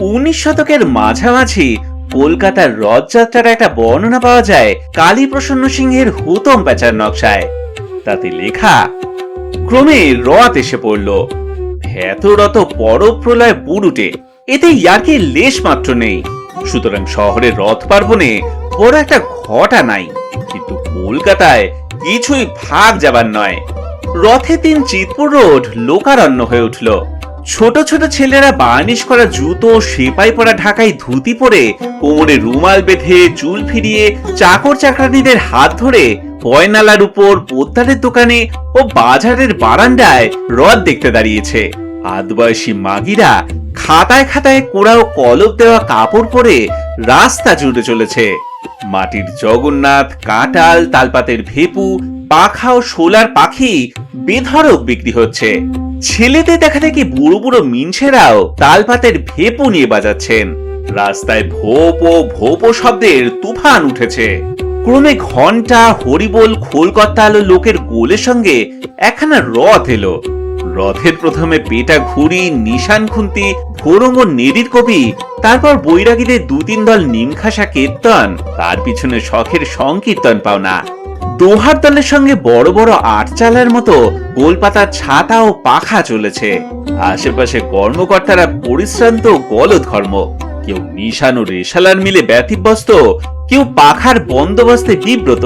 উনিশ শতকের মাঝামাঝি কলকাতার রথযাত্রার একটা বর্ণনা পাওয়া যায় কালী প্রসন্ন সিংহের হুতম প্যাচার নকশায়। তাতে লেখা, ক্রমে রথ এসে পড়ল। এত রত পরব প্রলয় বুড়ুটে এতে ইয়ার্কের লেশ মাত্র নেই। সুতরাং শহরে রথ পার্বণে বড় একটা ঘটা নাই। কিন্তু কলকাতায় কিছুই ভাগ যাবার নয়। রথে দিন চিতপুর রোড লোকারণ্য হয়ে উঠল। ছোট ছোট ছেলেরা বার্নিশ করা জুতো, সেপাই পরা ঢাকায় ধুতি পরে কোমরে রুমাল বেঁধে চুল ফিরিয়ে চাকর চাকরানিদের হাত ধরে পয়নালার উপর পোদ্দারের দোকানে ও বাজারের বারান্দায় রথ দেখতে দাঁড়িয়েছে। আদবয়সী মাগিরা খাতায় খাতায় কোড়াও কলপ দেওয়া কাপড় পরে রাস্তা জুড়ে চলেছে। মাটির জগন্নাথ কাঁটাল তালপাতের ভেপু পাখা ও শোলার পাখি বেধরক বিক্রি হচ্ছে। ছেলেদের দেখা দেখি বুড়ো বুড়ো মিনছেরাও তালপাতের ভেপু নিয়ে বাজাচ্ছেন? রাস্তায় ভোপ ও ভোপ শব্দের তুফান উঠেছে। ক্রমে ঘণ্টা হরিবোল খোলকত্তা আলো লোকের গোলের সঙ্গে একখানা রথ এলো। রথের প্রথমে পেটা ঘুড়ি, নিশান খুন্তি, ভোরঙ্গ নেড়ির কবি, তারপর বৈরাগীদের দু তিন দল নিমখাসা কীর্তন। তার পিছনে শখের সংকীর্তন পাওনা। দোহার দলের সঙ্গে বড় বড় আটচালার মতো গোলপাতার ছাতা ও পাখা চলেছে। আশেপাশে কর্মকর্তারা পরিশ্রান্ত গলধর্ম কেউ নিশান ও রেশালার মিলে ব্যতিব্যস্ত, কেউ পাখার বন্দোবস্তে বিব্রত।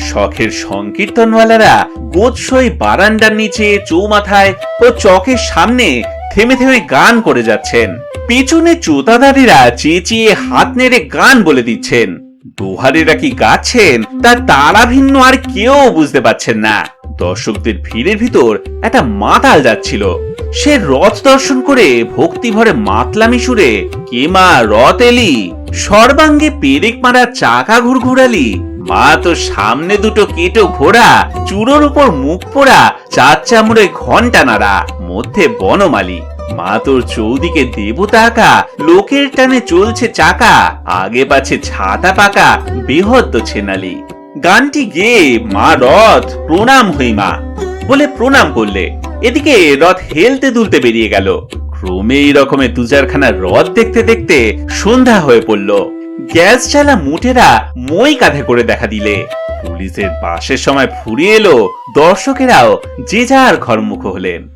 শখের সংকীর্তনওয়ালারা গোৎসই বারান্দার নিচে, চৌমাথায় ও চকের সামনে থেমে থেমে গান করে যাচ্ছেন। পেছনে চোতাদারিরা চেঁচিয়ে হাত নেড়ে গান বলে দিচ্ছেন। দোহারেরা কি গাচ্ছেন তা তারা ভিন্ন আর কেউ বুঝতে পারছেন না। দর্শকদের ভিড়ের ভিতর একটা মাতাল যাচ্ছিল। সে রথ দর্শন করে ভক্তি ভরে মাতলামি সুরে কে মা রথ এলি? সর্বাঙ্গে পেরেক মারা চাকা ঘুরঘুরালি। মা তো সামনে দুটো কেটো ঘোড়া, চূড়োর উপর মুখ পোড়া চার চামড়ে ঘণ্টা নাড়া, মধ্যে বনমালী। মা তোর চৌদিকে দেবতা আঁকা, লোকের টানে চলছে চাকা, আগে পাছে ছাতা পাকা বেহদ্দ ছেনালি। গানটি গেয়ে মা রথ, প্রণাম হই মা, বলে প্রণাম করলে। এদিকে রথ হেলতে দুলতে বেরিয়ে গেল। ক্রমে এই রকমের দু রথ দেখতে দেখতে সন্ধ্যা হয়ে পড়ল। গ্যাস জ্বালা মুঠেরা মই কাঁধে করে দেখা দিলে। পুলিশের বাসের সময় ফুরিয়ে এলো, দর্শকেরাও যে যার ঘরমুখ হলেন।